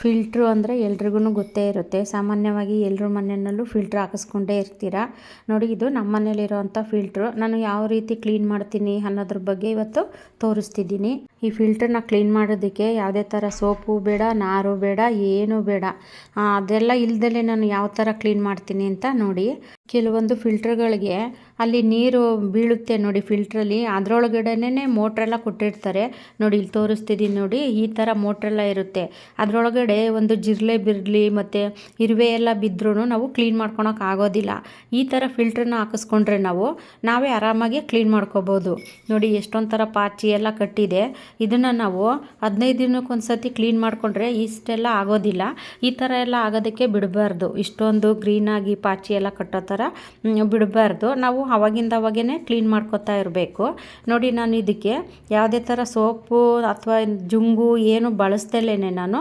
Filter ಅಂದರೆ ಎಲ್ರಿಗೂ ಗೊತ್ತೇ ಇರುತ್ತೆ. ಸಾಮಾನ್ಯವಾಗಿ ಎಲ್ಲರ ಮನೆಯಲ್ಲೂ ಫಿಲ್ಟ್ರ್ ಹಾಕಿಸ್ಕೊಂಡೇ ಇರ್ತೀರಾ? ನೋಡಿ, ಇದು ನಮ್ಮ ಮನೇಲಿರೋವಂಥ ಫಿಲ್ಟ್ರು. ನಾನು ಯಾವ ರೀತಿ ಕ್ಲೀನ್ ಮಾಡ್ತೀನಿ ಅನ್ನೋದ್ರ ಬಗ್ಗೆ ಇವತ್ತು ತೋರಿಸ್ತಿದ್ದೀನಿ. ಈ ಫಿಲ್ಟ್ರನ್ನ ಕ್ಲೀನ್ ಮಾಡೋದಕ್ಕೆ ಯಾವುದೇ ಥರ ಸೋಪು ಬೇಡ, ನಾರು ಬೇಡ, ಏನೂ ಬೇಡ. ಅದೆಲ್ಲ ಇಲ್ದಲೇ ನಾನು ಯಾವ ಥರ ಕ್ಲೀನ್ ಮಾಡ್ತೀನಿ ಅಂತ ನೋಡಿ. ಕೆಲವೊಂದು ಫಿಲ್ಟ್ರ್ಗಳಿಗೆ ಅಲ್ಲಿ ನೀರು ಬೀಳುತ್ತೆ ನೋಡಿ ಫಿಲ್ಟ್ರಲ್ಲಿ ಅದರೊಳಗಡೆನೇ ಮೋಟ್ರೆಲ್ಲ ಕೊಟ್ಟಿರ್ತಾರೆ. ನೋಡಿ ಇಲ್ಲಿ ತೋರಿಸ್ತಿದ್ದೀನಿ ನೋಡಿ, ಈ ಥರ ಮೋಟ್ರೆಲ್ಲ ಇರುತ್ತೆ. ಅದರೊಳಗಡೆ ಒಂದು ಜಿರ್ಲೆ ಬಿರ್ಲಿ ಮತ್ತು ಇರುವೆ ಎಲ್ಲ ಬಿದ್ದರೂ ನಾವು ಕ್ಲೀನ್ ಮಾಡ್ಕೊಳಕ್ಕೆ ಆಗೋದಿಲ್ಲ. ಈ ಥರ ಫಿಲ್ಟ್ರನ್ನ ಹಾಕಿಸ್ಕೊಂಡ್ರೆ ನಾವು, ನಾವೇ ಆರಾಮಾಗಿ ಕ್ಲೀನ್ ಮಾಡ್ಕೋಬೋದು. ನೋಡಿ ಎಷ್ಟೊಂದು ಥರ ಪಾಚಿ ಎಲ್ಲ ಕಟ್ಟಿದೆ. ಇದನ್ನು ನಾವು ಹದಿನೈದು ದಿನಕ್ಕೊಂದು ಸತಿ ಕ್ಲೀನ್ ಮಾಡಿಕೊಂಡ್ರೆ ಇಷ್ಟೆಲ್ಲ ಆಗೋದಿಲ್ಲ. ಈ ಥರ ಎಲ್ಲ ಆಗೋದಕ್ಕೆ ಬಿಡಬಾರ್ದು. ಇಷ್ಟೊಂದು ಗ್ರೀನಾಗಿ ಪಾಚಿ ಎಲ್ಲ ಕಟ್ಟೋ ಥರ ಬಿಡಬಾರ್ದು. ನಾವು ಅವಾಗಿಂದ ಅವಾಗೇ ಕ್ಲೀನ್ ಮಾಡ್ಕೊತಾ ಇರಬೇಕು. ನೋಡಿ, ನಾನು ಇದಕ್ಕೆ ಯಾವುದೇ ಥರ ಸೋಪು ಅಥವಾ ಜುಂಗು ಏನು ಬಳಸ್ದಲೇ ನಾನು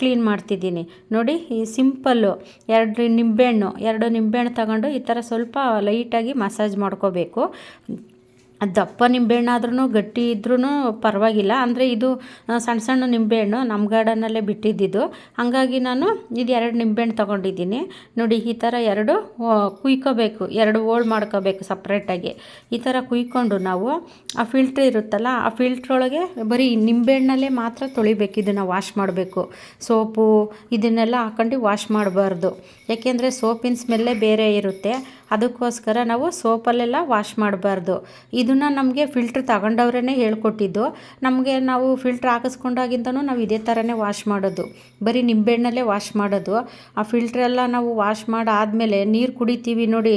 ಕ್ಲೀನ್ ಮಾಡ್ತಿದ್ದೀನಿ. ನೋಡಿ, ಈ ಸಿಂಪಲ್ಲು ಎರಡು ನಿಂಬೆಹಣ್ಣು ಎರಡು ನಿಂಬೆಹಣ್ಣು ತಗೊಂಡು ಈ ಥರ ಸ್ವಲ್ಪ ಲೈಟಾಗಿ ಮಸಾಜ್ ಮಾಡ್ಕೋಬೇಕು. ದಪ್ಪ ನಿಂಬೆಹಣ್ಣಾದ್ರೂ ಗಟ್ಟಿ ಇದ್ರೂ ಪರವಾಗಿಲ್ಲ. ಅಂದರೆ ಇದು ಸಣ್ಣ ಸಣ್ಣ ನಿಂಬೆಹಣ್ಣು ನಮ್ಮ ಗಾರ್ಡನಲ್ಲೇ ಬಿಟ್ಟಿದ್ದಿದ್ದು. ಹಾಗಾಗಿ ನಾನು ಇದು ಎರಡು ನಿಂಬೆಹಣ್ಣು ತೊಗೊಂಡಿದ್ದೀನಿ. ನೋಡಿ, ಈ ಥರ ಎರಡು ಕುಯ್ಕೋಬೇಕು. ಎರಡು ಓಲ್ಡ್ ಮಾಡ್ಕೋಬೇಕು ಸಪ್ರೇಟಾಗಿ. ಈ ಥರ ಕುಯ್ಕೊಂಡು ನಾವು, ಆ ಫಿಲ್ಟ್ರ್ ಇರುತ್ತಲ್ಲ, ಆ ಫಿಲ್ಟ್ರೊಳಗೆ ಬರೀ ನಿಂಬೆಹಣ್ಣಲ್ಲೇ ಮಾತ್ರ ತೊಳಿಬೇಕು. ಇದನ್ನು ವಾಶ್ ಮಾಡಬೇಕು. ಸೋಪು, ಇದನ್ನೆಲ್ಲ ಹಾಕೊಂಡು ವಾಶ್ ಮಾಡಬಾರ್ದು. ಯಾಕೆಂದರೆ ಸೋಪಿನ ಸ್ಮೆಲ್ಲೇ ಬೇರೆ ಇರುತ್ತೆ. ಅದಕ್ಕೋಸ್ಕರ ನಾವು ಸೋಪಲ್ಲೆಲ್ಲ ವಾಶ್ ಮಾಡಬಾರ್ದು. ಇದನ್ನು ನಮಗೆ ಫಿಲ್ಟ್ರ್ ತಗೊಂಡವ್ರೇ ಹೇಳ್ಕೊಟ್ಟಿದ್ದು. ನಮಗೆ ನಾವು ಫಿಲ್ಟ್ರ್ ಹಾಕಿಸ್ಕೊಂಡಾಗಿಂದನೂ ನಾವು ಇದೇ ಥರನೇ ವಾಶ್ ಮಾಡೋದು. ಬರೀ ನಿಂಬೆಹಣ್ಣಲ್ಲೇ ವಾಶ್ ಮಾಡೋದು. ಆ ಫಿಲ್ಟ್ರೆಲ್ಲ ನಾವು ವಾಶ್ ಮಾಡಾದಮೇಲೆ ನೀರು ಕುಡಿತೀವಿ ನೋಡಿ,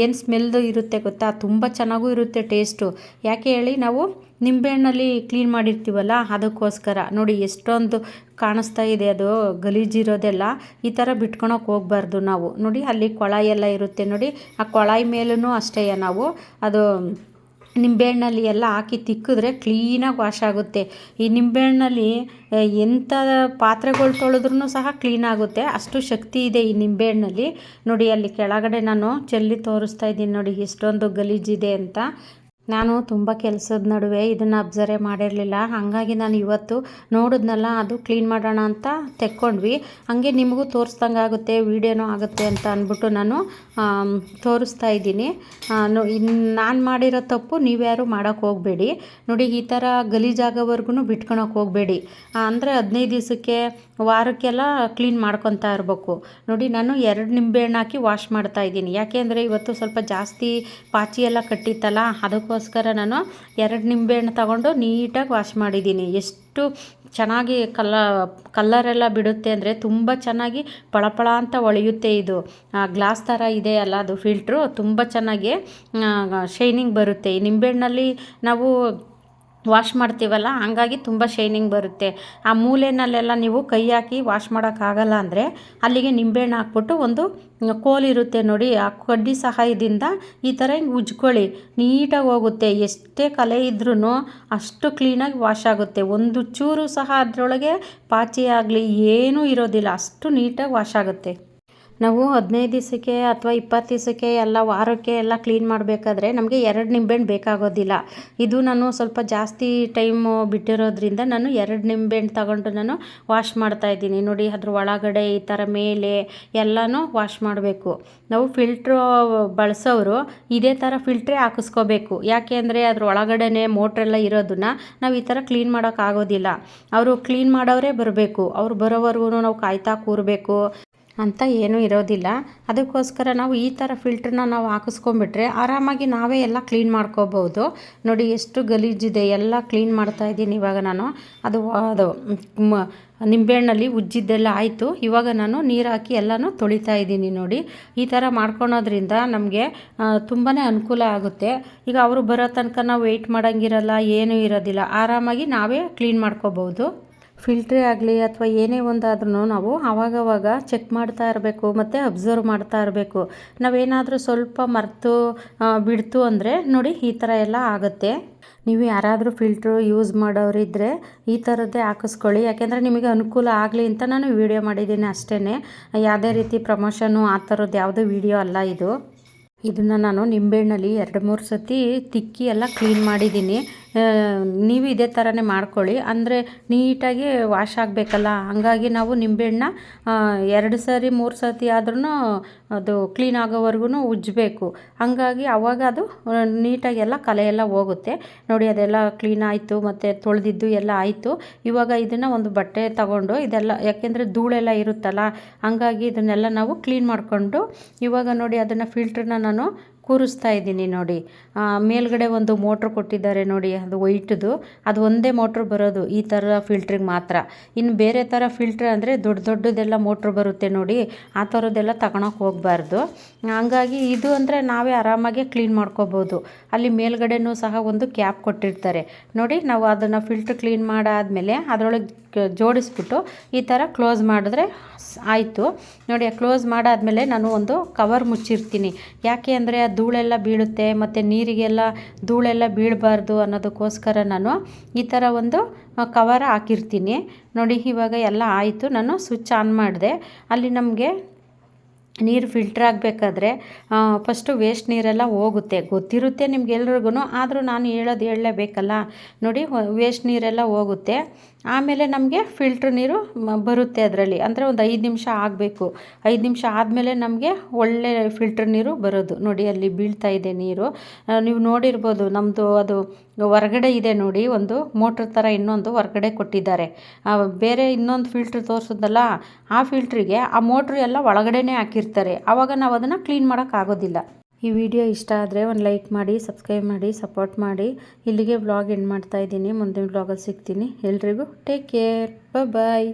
ಏನು ಸ್ಮೆಲ್ದು ಇರುತ್ತೆ ಗೊತ್ತಾ? ತುಂಬ ಚೆನ್ನಾಗೂ ಇರುತ್ತೆ ಟೇಸ್ಟು ಯಾಕೆ ಹೇಳಿ ನಾವು ನಿಂಬೆಹಣ್ಣಲ್ಲಿ ಕ್ಲೀನ್ ಮಾಡಿರ್ತೀವಲ್ಲ, ಅದಕ್ಕೋಸ್ಕರ. ನೋಡಿ ಎಷ್ಟೊಂದು ಕಾಣಿಸ್ತಾ ಇದೆ ಅದು, ಗಲೀಜಿರೋದೆಲ್ಲ. ಈ ಥರ ಬಿಟ್ಕೊಳಕ್ಕೆ ಹೋಗ್ಬಾರ್ದು ನಾವು. ನೋಡಿ ಅಲ್ಲಿ ಕೊಳಾಯಿ ಎಲ್ಲ ಇರುತ್ತೆ ನೋಡಿ, ಆ ಕೊಳಾಯಿ ಮೇಲೂ ಅಷ್ಟೇ ನಾವು. ಅದು ನಿಂಬೆಹಣ್ಣಲ್ಲಿ ಎಲ್ಲ ಹಾಕಿ ತಿಕ್ಕಿದ್ರೆ ಕ್ಲೀನಾಗಿ ವಾಶ್ ಆಗುತ್ತೆ. ಈ ನಿಂಬೆಹಣ್ಣಲ್ಲಿ ಎಂಥ ಪಾತ್ರೆಗಳು ತೊಳೆದ್ರೂ ಸಹ ಕ್ಲೀನ್ ಆಗುತ್ತೆ. ಅಷ್ಟು ಶಕ್ತಿ ಇದೆ ಈ ನಿಂಬೆಹಣ್ಣಲ್ಲಿ. ನೋಡಿ, ಅಲ್ಲಿ ಕೆಳಗಡೆ ನಾನು ಚೆಲ್ಲಿ ತೋರಿಸ್ತಾ ಇದ್ದೀನಿ ನೋಡಿ, ಎಷ್ಟೊಂದು ಗಲೀಜಿದೆ ಅಂತ. ನಾನು ತುಂಬ ಕೆಲಸದ ನಡುವೆ ಇದನ್ನು ಅಬ್ಸರ್ವ್ ಮಾಡಿರಲಿಲ್ಲ. ಹಾಗಾಗಿ ನಾನು ಇವತ್ತು ನೋಡಿದ್ನಲ್ಲ, ಅದು ಕ್ಲೀನ್ ಮಾಡೋಣ ಅಂತ ತೆಕ್ಕೊಂಡ್ವಿ. ಹಾಗೆ ನಿಮಗೂ ತೋರಿಸ್ದಂಗೆ ಆಗುತ್ತೆ, ವೀಡಿಯೋನೂ ಆಗುತ್ತೆ ಅಂತ ಅಂದ್ಬಿಟ್ಟು ನಾನು ತೋರಿಸ್ತಾ ಇದ್ದೀನಿ. ನಾನು ಮಾಡಿರೋ ತಪ್ಪು ನೀವ್ಯಾರು ಮಾಡೋಕ್ಕೆ ಹೋಗಬೇಡಿ. ನೋಡಿ, ಈ ಥರ ಗಲೀಜಾಗೋವರೆಗೂ ಬಿಟ್ಕೊಳಕ್ಕೆ ಹೋಗಬೇಡಿ. ಅಂದರೆ ಹದಿನೈದು ದಿವಸಕ್ಕೆ, ವಾರಕ್ಕೆಲ್ಲ ಕ್ಲೀನ್ ಮಾಡ್ಕೊತಾ ಇರಬೇಕು. ನೋಡಿ, ನಾನು ಎರಡು ನಿಂಬೆಹಣ್ಣು ಹಾಕಿ ವಾಶ್ ಮಾಡ್ತಾ ಇದ್ದೀನಿ. ಯಾಕೆಂದರೆ ಇವತ್ತು ಸ್ವಲ್ಪ ಜಾಸ್ತಿ ಪಾಚಿ ಎಲ್ಲ ಕಟ್ಟಿತ್ತಲ್ಲ ಅದಕ್ಕೋಸ್ಕರ ನಾನು ಎರಡು ನಿಂಬೆಹಣ್ಣು ತಗೊಂಡು ನೀಟಾಗಿ ವಾಶ್ ಮಾಡಿದ್ದೀನಿ. ಎಷ್ಟು ಚೆನ್ನಾಗಿ ಕಲ್ಲ ಕಲ್ಲರೆಲ್ಲ ಬಿಡುತ್ತೆ ಅಂದರೆ ತುಂಬ ಚೆನ್ನಾಗಿ ಪಳಪಳ ಅಂತ ಹೊಳೆಯುತ್ತೆ ಇದು. ಗ್ಲಾಸ್ ಥರ ಇದೆ ಅಲ್ಲ ಅದು ಫಿಲ್ಟ್ರು, ತುಂಬ ಚೆನ್ನಾಗಿ ಶೈನಿಂಗ್ ಬರುತ್ತೆ. ಈ ನಿಂಬೆಹಣ್ಣಲ್ಲಿ ನಾವು ವಾಶ್ ಮಾಡ್ತೀವಲ್ಲ, ಹಂಗಾಗಿ ತುಂಬ ಶೈನಿಂಗ್ ಬರುತ್ತೆ. ಆ ಮೂಲೆಯಲ್ಲೆಲ್ಲ ನೀವು ಕೈ ಹಾಕಿ ವಾಶ್ ಮಾಡೋಕ್ಕಾಗಲ್ಲ ಅಂದರೆ ಅಲ್ಲಿಗೆ ನಿಂಬೆಹಣ್ಣು ಹಾಕ್ಬಿಟ್ಟು ಒಂದು ಕೋಲಿರುತ್ತೆ ನೋಡಿ, ಆ ಕಡ್ಡಿ ಸಹಾಯದಿಂದ ಈ ಥರ ಹಿಂಗೆ ಉಜ್ಕೊಳ್ಳಿ. ನೀಟಾಗಿ ಹೋಗುತ್ತೆ. ಎಷ್ಟೇ ಕಲೆ ಇದ್ರೂ ಅಷ್ಟು ಕ್ಲೀನಾಗಿ ವಾಶ್ ಆಗುತ್ತೆ. ಒಂದು ಚೂರು ಸಹ ಅದರೊಳಗೆ ಪಾಚಿ ಆಗಲಿ ಏನೂ ಇರೋದಿಲ್ಲ. ಅಷ್ಟು ನೀಟಾಗಿ ವಾಶ್ ಆಗುತ್ತೆ. ನಾವು ಹದಿನೈದು ದಿವಸಕ್ಕೆ ಅಥವಾ ಇಪ್ಪತ್ತು ದಿವಸಕ್ಕೆ ಎಲ್ಲ ವಾರಕ್ಕೆ ಎಲ್ಲ ಕ್ಲೀನ್ ಮಾಡಬೇಕಾದ್ರೆ ನಮಗೆ ಎರಡು ನಿಂಬೆಹಣ್ಣು ಬೇಕಾಗೋದಿಲ್ಲ. ಇದು ನಾನು ಸ್ವಲ್ಪ ಜಾಸ್ತಿ ಟೈಮು ಬಿಟ್ಟಿರೋದ್ರಿಂದ ನಾನು ಎರಡು ನಿಂಬೆಹಣ್ಣು ತಗೊಂಡು ನಾನು ವಾಶ್ ಮಾಡ್ತಾ ಇದ್ದೀನಿ. ನೋಡಿ ಅದ್ರ ಒಳಗಡೆ ಈ ಥರ ಮೇಲೆ ಎಲ್ಲನೂ ವಾಶ್ ಮಾಡಬೇಕು. ನಾವು ಫಿಲ್ಟ್ರು ಬಳಸೋರು ಇದೇ ಥರ ಫಿಲ್ಟ್ರೇ ಹಾಕಿಸ್ಕೋಬೇಕು. ಯಾಕೆ ಅಂದರೆ ಅದ್ರ ಒಳಗಡೆನೆ ಮೋಟ್ರೆಲ್ಲ ಇರೋದನ್ನು ನಾವು ಈ ಥರ ಕ್ಲೀನ್ ಮಾಡೋಕ್ಕಾಗೋದಿಲ್ಲ ಅವರು ಕ್ಲೀನ್ ಮಾಡೋರೇ ಬರಬೇಕು. ಅವ್ರು ಬರೋವರೆಗೂ ನಾವು ಕಾಯ್ತಾ ಕೂರಬೇಕು. ಅಂತ ಏನೂ ಇರೋದಿಲ್ಲ. ಅದಕ್ಕೋಸ್ಕರ ನಾವು ಈ ಥರ ಫಿಲ್ಟ್ರನ್ನ ನಾವು ಹಾಕಿಸ್ಕೊಂಬಿಟ್ರೆ ಆರಾಮಾಗಿ ನಾವೇ ಎಲ್ಲ ಕ್ಲೀನ್ ಮಾಡ್ಕೋಬೋದು. ನೋಡಿ ಎಷ್ಟು ಗಲೀಜಿದೆ, ಎಲ್ಲ ಕ್ಲೀನ್ ಮಾಡ್ತಾ ಇದ್ದೀನಿ ಇವಾಗ ನಾನು. ಅದು ಅದು ನಿಂಬೆಹಣ್ಣಲ್ಲಿ ಉಜ್ಜಿದ್ದೆಲ್ಲ ಆಯಿತು. ಇವಾಗ ನಾನು ನೀರು ಹಾಕಿ ಎಲ್ಲನೂ ತೊಳಿತಾ ಇದ್ದೀನಿ ನೋಡಿ. ಈ ಥರ ಮಾಡ್ಕೊಳೋದ್ರಿಂದ ನಮಗೆ ತುಂಬಾ ಅನುಕೂಲ ಆಗುತ್ತೆ. ಈಗ ಅವರು ಬರೋ ತನಕ ನಾವು ವೆಯ್ಟ್ ಮಾಡೋಂಗಿರಲ್ಲ, ಏನೂ ಇರೋದಿಲ್ಲ. ಆರಾಮಾಗಿ ನಾವೇ ಕ್ಲೀನ್ ಮಾಡ್ಕೋಬೋದು. ಫಿಲ್ಟ್ರೇ ಆಗಲಿ ಅಥವಾ ಏನೇ ಒಂದಾದ್ರೂ ನಾವು ಆವಾಗವಾಗ ಚೆಕ್ ಮಾಡ್ತಾ ಇರಬೇಕು, ಮತ್ತು ಅಬ್ಸರ್ವ್ ಮಾಡ್ತಾ ಇರಬೇಕು. ನಾವೇನಾದರೂ ಸ್ವಲ್ಪ ಮರೆತು ಬಿಡ್ತು ಅಂದರೆ ನೋಡಿ ಈ ಥರ ಎಲ್ಲ ಆಗುತ್ತೆ. ನೀವು ಯಾರಾದರೂ ಫಿಲ್ಟ್ರು ಯೂಸ್ ಮಾಡೋರಿದ್ದರೆ ಈ ಥರದ್ದೇ ಹಾಕಿಸ್ಕೊಳ್ಳಿ. ಯಾಕೆಂದರೆ ನಿಮಗೆ ಅನುಕೂಲ ಆಗಲಿ ಅಂತ ನಾನು ವೀಡಿಯೋ ಮಾಡಿದ್ದೀನಿ ಅಷ್ಟೇ ಯಾವುದೇ ರೀತಿ ಪ್ರಮೋಷನು ಆ ಥರದ್ದು ಯಾವುದೇ ವೀಡಿಯೋ ಅಲ್ಲ ಇದು. ಇದನ್ನು ನಾನು ನಿಂಬೆಹಣ್ಣಲ್ಲಿ ಎರಡು ಮೂರು ಸತಿ ತಿಕ್ಕಿ ಎಲ್ಲ ಕ್ಲೀನ್ ಮಾಡಿದ್ದೀನಿ. ನೀವು ಇದೇ ಥರನೇ ಮಾಡ್ಕೊಳ್ಳಿ. ಅಂದರೆ ನೀಟಾಗಿ ವಾಶ್ ಆಗಬೇಕಲ್ಲ? ಹಾಗಾಗಿ ನಾವು ನಿಂಬೆಹಣ್ಣ ಎರಡು ಸರಿ, ಮೂರು ಸರ್ತಿ ಆದ್ರೂ ಅದು ಕ್ಲೀನ್ ಆಗೋವರೆಗೂ ಉಜ್ಜಬೇಕು. ಹಾಗಾಗಿ ಅವಾಗ ಅದು ನೀಟಾಗಿ ಎಲ್ಲ ಕಲೆ ಎಲ್ಲ ಹೋಗುತ್ತೆ. ನೋಡಿ, ಅದೆಲ್ಲ ಕ್ಲೀನ್ ಆಯಿತು, ಮತ್ತು ತೊಳೆದಿದ್ದು ಎಲ್ಲ ಆಯಿತು. ಇವಾಗ ಇದನ್ನು ಒಂದು ಬಟ್ಟೆ ತಗೊಂಡು, ಇದೆಲ್ಲ, ಯಾಕೆಂದರೆ ಧೂಳೆಲ್ಲ ಇರುತ್ತಲ್ಲ, ಹಾಗಾಗಿ ಇದನ್ನೆಲ್ಲ ನಾವು ಕ್ಲೀನ್ ಮಾಡಿಕೊಂಡು, ಇವಾಗ ನೋಡಿ ಅದನ್ನು ಫಿಲ್ಟ್ರನ್ನ ನಾನು ಕೂರಿಸ್ತಾ ಇದ್ದೀನಿ ನೋಡಿ. ಮೇಲ್ಗಡೆ ಒಂದು ಮೋಟ್ರ್ ಕೊಟ್ಟಿದ್ದಾರೆ ನೋಡಿ, ಅದು ವೈಟ್ದು. ಅದು ಒಂದೇ ಮೋಟ್ರ್ ಬರೋದು, ಈ ಥರ ಫಿಲ್ಟ್ರಿಗೆ ಮಾತ್ರ. ಇನ್ನು ಬೇರೆ ಥರ ಫಿಲ್ಟ್ರ್ ಅಂದರೆ ದೊಡ್ಡ ದೊಡ್ಡದೆಲ್ಲ ಮೋಟ್ರ್ ಬರುತ್ತೆ ನೋಡಿ, ಆ ಥರದ್ದೆಲ್ಲ ತಗೊಳಕ್ಕೆ ಹೋಗಬಾರ್ದು. ಹಂಗಾಗಿ ಇದು ಅಂದರೆ ನಾವೇ ಆರಾಮಾಗಿ ಕ್ಲೀನ್ ಮಾಡ್ಕೋಬೋದು. ಅಲ್ಲಿ ಮೇಲ್ಗಡೆನೂ ಸಹ ಒಂದು ಕ್ಯಾಪ್ ಕೊಟ್ಟಿರ್ತಾರೆ. ನೋಡಿ, ನಾವು ಅದನ್ನು ಫಿಲ್ಟ್ರ್ ಕ್ಲೀನ್ ಮಾಡಾದಮೇಲೆ ಅದರೊಳಗೆ ಜೋಡಿಸ್ಬಿಟ್ಟು ಈ ಥರ ಕ್ಲೋಸ್ ಮಾಡಿದ್ರೆ ಆಯಿತು. ನೋಡಿ ಕ್ಲೋಸ್ ಮಾಡಾದಮೇಲೆ ನಾನು ಒಂದು ಕವರ್ ಮುಚ್ಚಿರ್ತೀನಿ. ಯಾಕೆ ಅಂದರೆ ಆ ಧೂಳೆಲ್ಲ ಬೀಳುತ್ತೆ ಮತ್ತು ನೀರಿಗೆಲ್ಲ ಧೂಳೆಲ್ಲ ಬೀಳಬಾರ್ದು ಅನ್ನೋದಕ್ಕೋಸ್ಕರ ನಾನು ಈ ಥರ ಒಂದು ಕವರ್ ಹಾಕಿರ್ತೀನಿ. ನೋಡಿ, ಇವಾಗ ಎಲ್ಲ ಆಯಿತು. ನಾನು ಸ್ವಿಚ್ ಆನ್ ಮಾಡಿದೆ. ಅಲ್ಲಿ ನಮಗೆ ನೀರು ಫಿಲ್ಟ್ರ್ ಆಗಬೇಕಾದ್ರೆ ಫಸ್ಟು ವೇಸ್ಟ್ ನೀರೆಲ್ಲ ಹೋಗುತ್ತೆ. ಗೊತ್ತಿರುತ್ತೆ ನಿಮ್ಗೆಲ್ರಿಗೂ ಆದರೂ ನಾನು ಹೇಳೋದು ಹೇಳಲೇಬೇಕಲ್ಲ? ನೋಡಿ ವೇಸ್ಟ್ ನೀರೆಲ್ಲ ಹೋಗುತ್ತೆ. ಆಮೇಲೆ ನಮಗೆ ಫಿಲ್ಟ್ರ್ ನೀರು ಬರುತ್ತೆ ಅದರಲ್ಲಿ. ಅಂದರೆ ಒಂದು ಐದು ನಿಮಿಷ ಆಗಬೇಕು. ಐದು ನಿಮಿಷ ಆದಮೇಲೆ ನಮಗೆ ಒಳ್ಳೆ ಫಿಲ್ಟ್ರ್ ನೀರು ಬರೋದು. ನೋಡಿ, ಅಲ್ಲಿ ಬೀಳ್ತಾ ಇದೆ ನೀರು. ನೀವು ನೋಡಿರ್ಬೋದು ನಮ್ಮದು ಅದು ಹೊರಗಡೆ ಇದೆ ನೋಡಿ, ಒಂದು ಮೋಟ್ರ್ ಥರ ಇನ್ನೊಂದು ಹೊರಗಡೆ ಕೊಟ್ಟಿದ್ದಾರೆ. ಬೇರೆ ಇನ್ನೊಂದು ಫಿಲ್ಟ್ರ್ ತೋರಿಸೋದಲ್ಲ, ಆ ಫಿಲ್ಟ್ರಿಗೆ ಆ ಮೋಟ್ರ್ ಎಲ್ಲ ಒಳಗಡೆನೇ ಹಾಕಿರ್ತಾರೆ. ಆವಾಗ ನಾವು ಅದನ್ನು ಕ್ಲೀನ್ ಮಾಡೋಕ್ಕಾಗೋದಿಲ್ಲ ಈ ವಿಡಿಯೋ ಇಷ್ಟ ಆದರೆ ಒಂದು ಲೈಕ್ ಮಾಡಿ ಸಬ್ಸ್ಕ್ರೈಬ್ ಮಾಡಿ ಸಪೋರ್ಟ್ ಮಾಡಿ. ಇಲ್ಲಿಗೆ ವ್ಲಾಗ್ ಎಂಡ್ ಮಾಡ್ತಾ ಇದ್ದೀನಿ. ಮುಂದಿನ ವ್ಲಾಗಲ್ಲಿ ಸಿಗ್ತೀನಿ. ಎಲ್ರಿಗೂ ಟೇಕ್ ಕೇರ್ ಬಾಯ್